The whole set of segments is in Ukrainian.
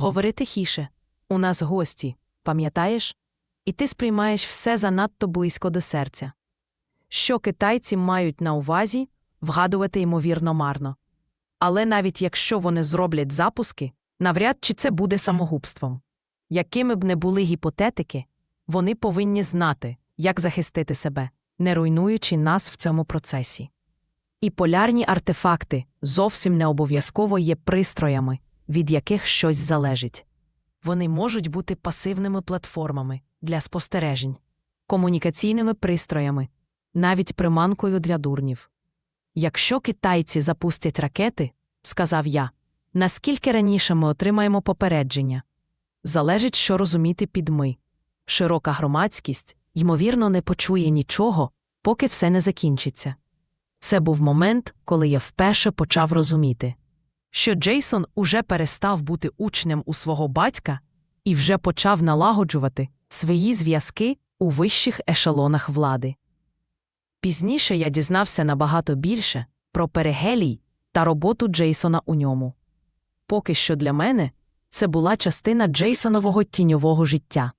Говори тихіше. У нас гості, пам'ятаєш? І ти сприймаєш все занадто близько до серця. Що китайці мають на увазі, вгадувати ймовірно марно. Але навіть якщо вони зроблять запуски, навряд чи це буде самогубством. Якими б не були гіпотетики, вони повинні знати, як захистити себе, не руйнуючи нас в цьому процесі. І полярні артефакти зовсім не обов'язково є пристроями, від яких щось залежить. Вони можуть бути пасивними платформами для спостережень, комунікаційними пристроями, навіть приманкою для дурнів. Якщо китайці запустять ракети, сказав я, наскільки раніше ми отримаємо попередження? Залежить, що розуміти під ми. Широка громадськість, ймовірно, не почує нічого, поки все не закінчиться. Це був момент, коли я вперше почав розуміти, що Джейсон уже перестав бути учнем у свого батька і вже почав налагоджувати свої зв'язки у вищих ешелонах влади. Пізніше я дізнався набагато більше про перегелій та роботу Джейсона у ньому. Поки що для мене це була частина Джейсонового тіньового життя.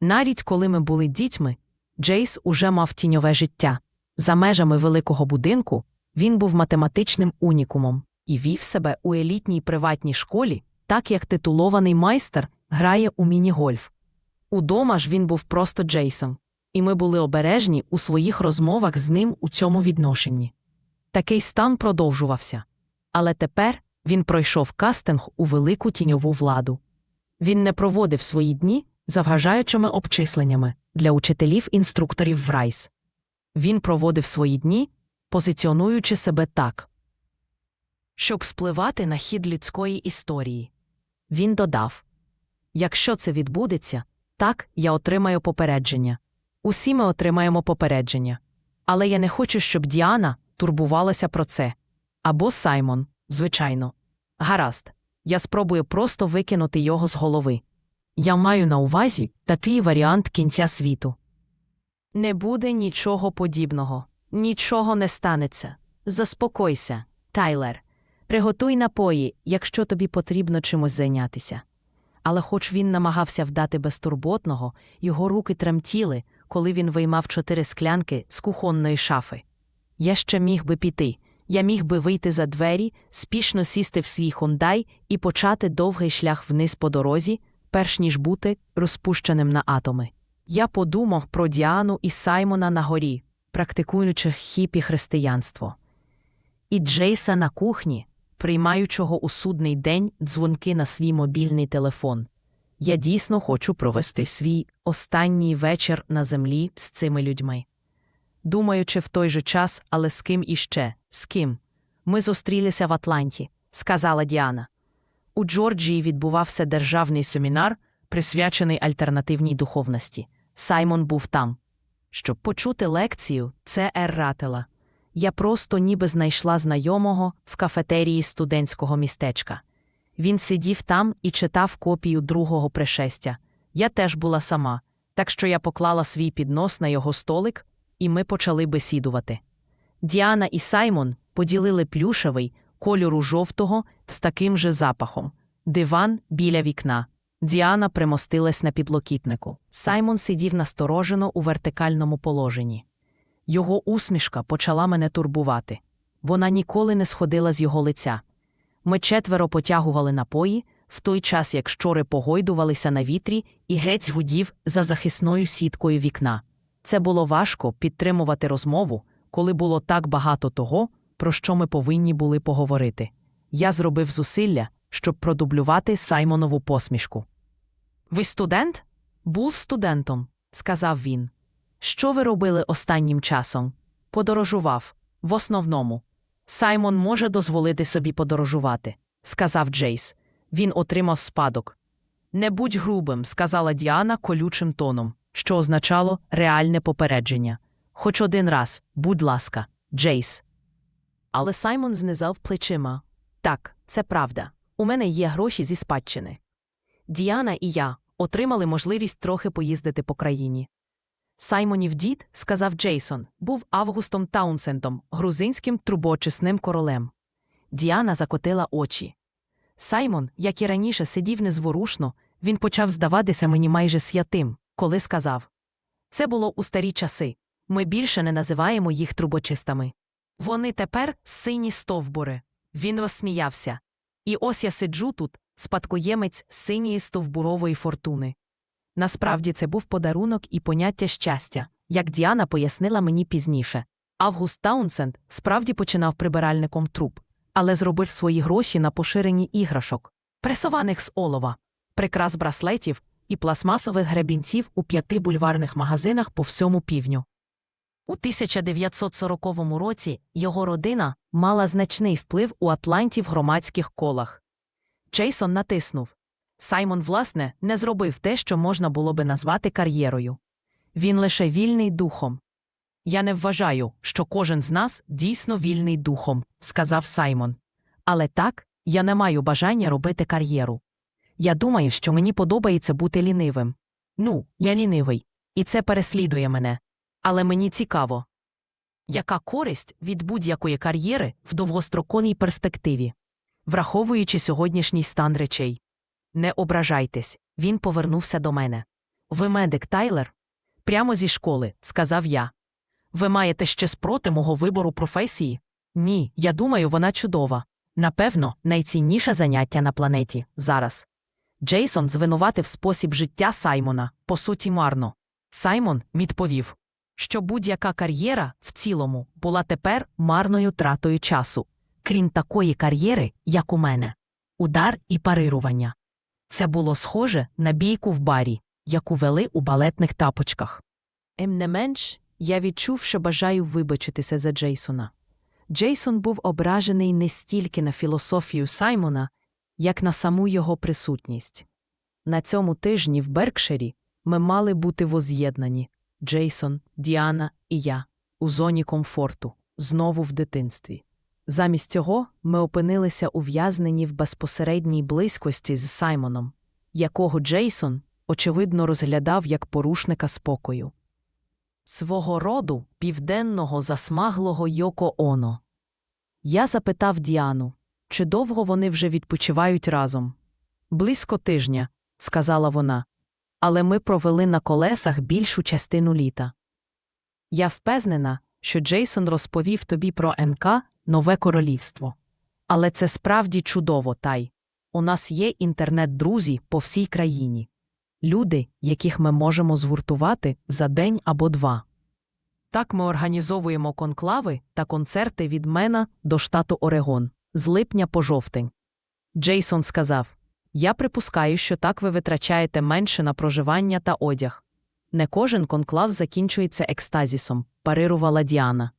Навіть коли ми були дітьми, Джейс уже мав тіньове життя. За межами великого будинку він був математичним унікумом і вів себе у елітній приватній школі, так як титулований майстер грає у міні-гольф. Удома ж він був просто Джейсон, і ми були обережні у своїх розмовах з ним у цьому відношенні. Такий стан продовжувався. Але тепер він пройшов кастинг у велику тіньову владу. Він не проводив свої дні заважаючими обчисленнями для учителів-інструкторів в Райс. Він проводив свої дні, позиціонуючи себе так, щоб спливати на хід людської історії. Він додав Якщо це відбудеться, так я отримаю попередження. Усі ми отримаємо попередження. Але я не хочу, щоб Діана турбувалася про це. Або Саймон, звичайно. Гаразд, я спробую просто викинути його з голови. Я маю на увазі такий варіант кінця світу. Не буде нічого подібного, нічого не станеться. Заспокойся, Тайлер. Приготуй напої, якщо тобі потрібно чимось зайнятися. Але, хоч він намагався вдати безтурботного, його руки тремтіли, коли він виймав чотири склянки з кухонної шафи. Я ще міг би піти. Я міг би вийти за двері, спішно сісти в свій хундай і почати довгий шлях вниз по дорозі, перш ніж бути розпущеним на атоми. Я подумав про Діану і Саймона на горі, практикуючи хіпі християнство. І Джейса на кухні, приймаючого у судний день дзвонки на свій мобільний телефон. Я дійсно хочу провести свій останній вечір на землі з цими людьми. Думаючи в той же час, але з ким іще, з ким. Ми зустрілися в Атланті, сказала Діана. У Джорджії відбувався державний семінар, присвячений альтернативній духовності. Саймон був там. Щоб почути лекцію, це Ратела. Я просто ніби знайшла знайомого в кафетерії студентського містечка. Він сидів там і читав копію другого пришестя. Я теж була сама, так що я поклала свій піднос на його столик, і ми почали бесідувати. Діана і Саймон поділили плюшевий кольору жовтого з таким же запахом, диван біля вікна. Діана примостилась на підлокітнику. Саймон сидів насторожено у вертикальному положенні. Його усмішка почала мене турбувати. Вона ніколи не сходила з його лиця. Ми четверо потягували напої, в той час як щори погойдувалися на вітрі, і грець гудів за захисною сіткою вікна. Це було важко підтримувати розмову, коли було так багато того, про що ми повинні були поговорити. Я зробив зусилля, щоб продублювати Саймонову посмішку. Ви студент? Був студентом, сказав він. Що ви робили останнім часом? Подорожував, в основному. Саймон може дозволити собі подорожувати, сказав Джейс. Він отримав спадок. Не будь грубим, сказала Діана колючим тоном, що означало реальне попередження. Хоч один раз, будь ласка, Джейс. Але Саймон знизав плечима. Так, це правда. У мене є гроші зі спадщини. Діана і я отримали можливість трохи поїздити по країні. Саймонів дід, сказав Джейсон, був Августом Таунсендом, грузинським трубочисним королем. Діана закотила очі. Саймон, як і раніше, сидів незворушно, він почав здаватися мені майже святим, коли сказав Це було у старі часи. Ми більше не називаємо їх трубочистами. Вони тепер сині стовбури. Він розсміявся. І ось я сиджу тут, спадкоємець синьої стовбурової фортуни. Насправді це був подарунок і поняття щастя, як Діана пояснила мені пізніше. Август Таунсенд справді починав прибиральником труб, але зробив свої гроші на поширенні іграшок, пресованих з олова, прикрас браслетів і пластмасових гребінців у п'яти бульварних магазинах по всьому півню. У 1940 році його родина мала значний вплив у Атланті в громадських колах. Джейсон натиснув. Саймон, власне, не зробив те, що можна було би назвати кар'єрою. Він лише вільний духом. Я не вважаю, що кожен з нас дійсно вільний духом, сказав Саймон. Але так, я не маю бажання робити кар'єру. Я думаю, що мені подобається бути лінивим. Ну, я лінивий, і це переслідує мене. Але мені цікаво. Яка користь від будь-якої кар'єри в довгостроковій перспективі, враховуючи сьогоднішній стан речей? Не ображайтесь, він повернувся до мене. Ви медик Тайлер? Прямо зі школи, сказав я. Ви маєте щось проти мого вибору професії? Ні, я думаю, вона чудова. Напевно, найцінніше заняття на планеті зараз. Джейсон звинуватив спосіб життя Саймона, по суті, марно. Саймон відповів, що будь-яка кар'єра в цілому була тепер марною тратою часу, крім такої кар'єри, як у мене удар і парирування. Це було схоже на бійку в барі, яку вели у балетних тапочках. Ем не менш, я відчув, що бажаю вибачитися за Джейсона. Джейсон був ображений не стільки на філософію Саймона, як на саму його присутність. На цьому тижні в Беркширі ми мали бути воз'єднані Джейсон, Діана і я у зоні комфорту, знову в дитинстві. Замість цього ми опинилися ув'язнені в безпосередній близькості з Саймоном, якого Джейсон, очевидно, розглядав як порушника спокою. Свого роду південного засмаглого Йоко Оно. Я запитав Діану, чи довго вони вже відпочивають разом. Близько тижня, сказала вона, але ми провели на колесах більшу частину літа. Я впевнена, що Джейсон розповів тобі про НК Нове Королівство. Але це справді чудово, Тай. У нас є інтернет-друзі по всій країні. Люди, яких ми можемо згуртувати за день або два. Так ми організовуємо конклави та концерти від Мена до штату Орегон з липня по жовтень. Джейсон сказав: Я припускаю, що так ви витрачаєте менше на проживання та одяг. Не кожен конклав закінчується екстазісом, парирувала Діана.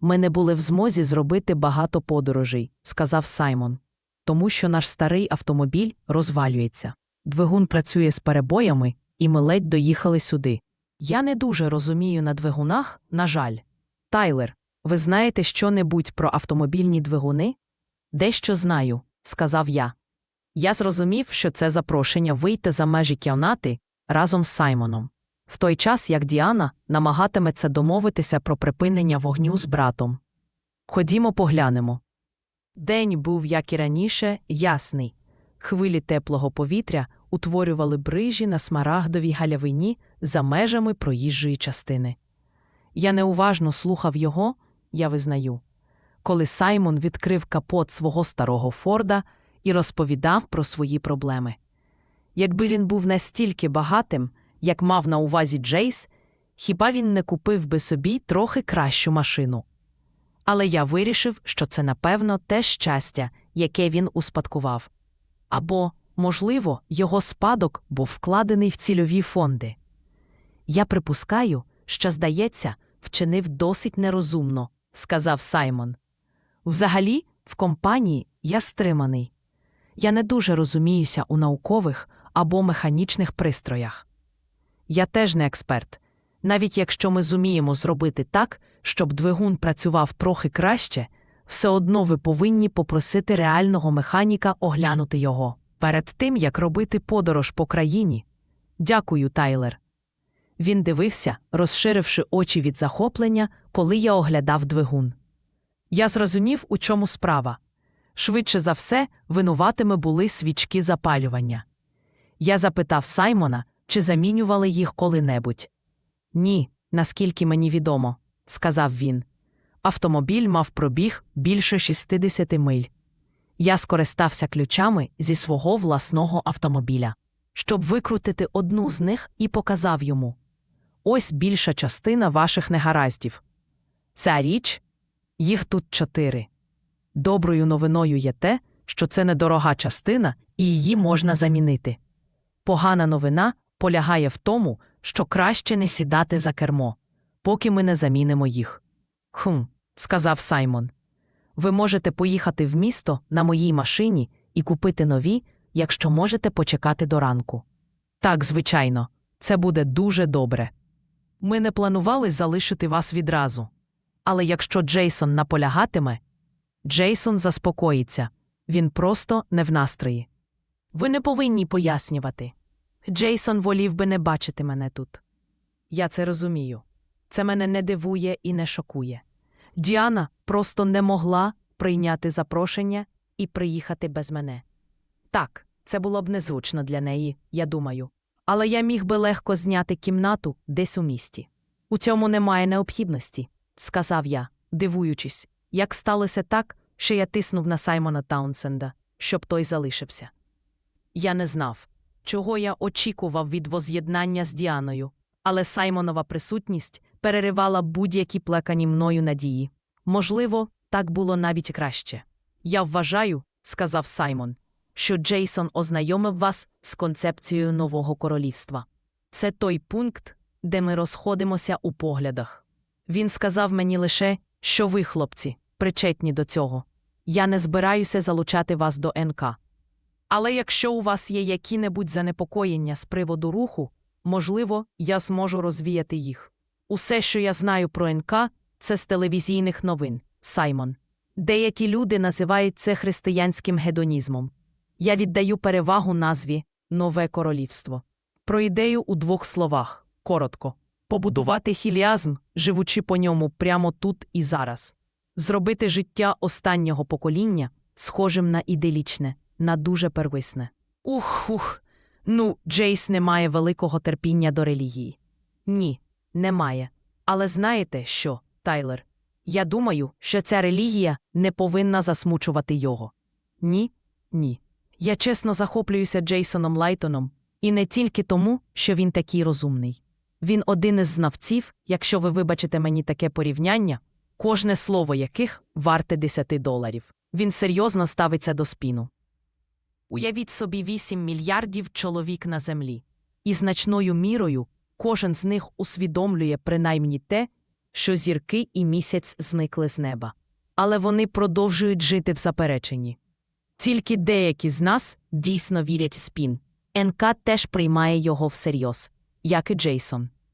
Ми не були в змозі зробити багато подорожей, сказав Саймон, тому що наш старий автомобіль розвалюється. Двигун працює з перебоями, і ми ледь доїхали сюди. Я не дуже розумію на двигунах, на жаль. Тайлер, ви знаєте що-небудь про автомобільні двигуни? Дещо знаю, сказав я. Я зрозумів, що це запрошення вийти за межі кімнати разом з Саймоном. В той час як Діана намагатиметься домовитися про припинення вогню з братом. Ходімо поглянемо. День був, як і раніше, ясний. Хвилі теплого повітря утворювали брижі на смарагдовій галявині за межами проїжджої частини. Я неуважно слухав його, я визнаю, коли Саймон відкрив капот свого старого Форда і розповідав про свої проблеми. Якби він був настільки багатим, як мав на увазі Джейс, хіба він не купив би собі трохи кращу машину. Але я вирішив, що це, напевно, те щастя, яке він успадкував. Або, можливо, його спадок був вкладений в цільові фонди. Я припускаю, що, здається, вчинив досить нерозумно, сказав Саймон. Взагалі, в компанії я стриманий. Я не дуже розуміюся у наукових або механічних пристроях. Я теж не експерт. Навіть якщо ми зуміємо зробити так, щоб двигун працював трохи краще, все одно ви повинні попросити реального механіка оглянути його перед тим, як робити подорож по країні. Дякую, Тайлер. Він дивився, розширивши очі від захоплення, коли я оглядав двигун. Я зрозумів, у чому справа. Швидше за все, винуватими були свічки запалювання. Я запитав Саймона, чи замінювали їх коли-небудь. Ні, наскільки мені відомо, сказав він. Автомобіль мав пробіг більше 60 миль. Я скористався ключами зі свого власного автомобіля, щоб викрутити одну з них і показав йому. Ось більша частина ваших негараздів. Ця річ їх тут чотири. Доброю новиною є те, що це недорога частина, і її можна замінити. Погана новина полягає в тому, що краще не сідати за кермо, поки ми не замінимо їх. Хм, сказав Саймон. Ви можете поїхати в місто на моїй машині і купити нові, якщо можете почекати до ранку. Так, звичайно, це буде дуже добре. Ми не планували залишити вас відразу. Але якщо Джейсон наполягатиме, Джейсон заспокоїться він просто не в настрої. Ви не повинні пояснювати. Джейсон волів би не бачити мене тут. Я це розумію. Це мене не дивує і не шокує. Діана просто не могла прийняти запрошення і приїхати без мене. Так, це було б незручно для неї, я думаю. Але я міг би легко зняти кімнату десь у місті. У цьому немає необхідності, сказав я, дивуючись, як сталося так, що я тиснув на Саймона Таунсенда, щоб той залишився. Я не знав, чого я очікував від воз'єднання з Діаною, але Саймонова присутність переривала будь-які плекані мною надії. Можливо, так було навіть краще. Я вважаю, сказав Саймон, що Джейсон ознайомив вас з концепцією нового королівства. Це той пункт, де ми розходимося у поглядах. Він сказав мені лише, що ви, хлопці, причетні до цього. Я не збираюся залучати вас до НК. Але якщо у вас є які-небудь занепокоєння з приводу руху, можливо, я зможу розвіяти їх. Усе, що я знаю про НК, це з телевізійних новин, Саймон. Деякі люди називають це християнським гедонізмом. Я віддаю перевагу назві Нове королівство. Про ідею у двох словах коротко побудувати хіліазм, живучи по ньому прямо тут і зараз, зробити життя останнього покоління схожим на іделічне, на дуже первисне. Ух, ух. Ну, Джейс не має великого терпіння до релігії. Ні, немає. Але знаєте що, Тайлер? Я думаю, що ця релігія не повинна засмучувати його. Ні, ні. Я чесно захоплююся Джейсоном Лайтоном, і не тільки тому, що він такий розумний. Він один із знавців, якщо ви вибачите мені таке порівняння, кожне слово яких варте 10 доларів. Він серйозно ставиться до спіну. Уявіть собі 8 мільярдів чоловік на землі, і значною мірою кожен з них усвідомлює принаймні те, що зірки і місяць зникли з неба. Але вони продовжують жити в запереченні. Тільки деякі з нас дійсно вірять в спін. НК теж приймає його всерйоз, як і Джейсон.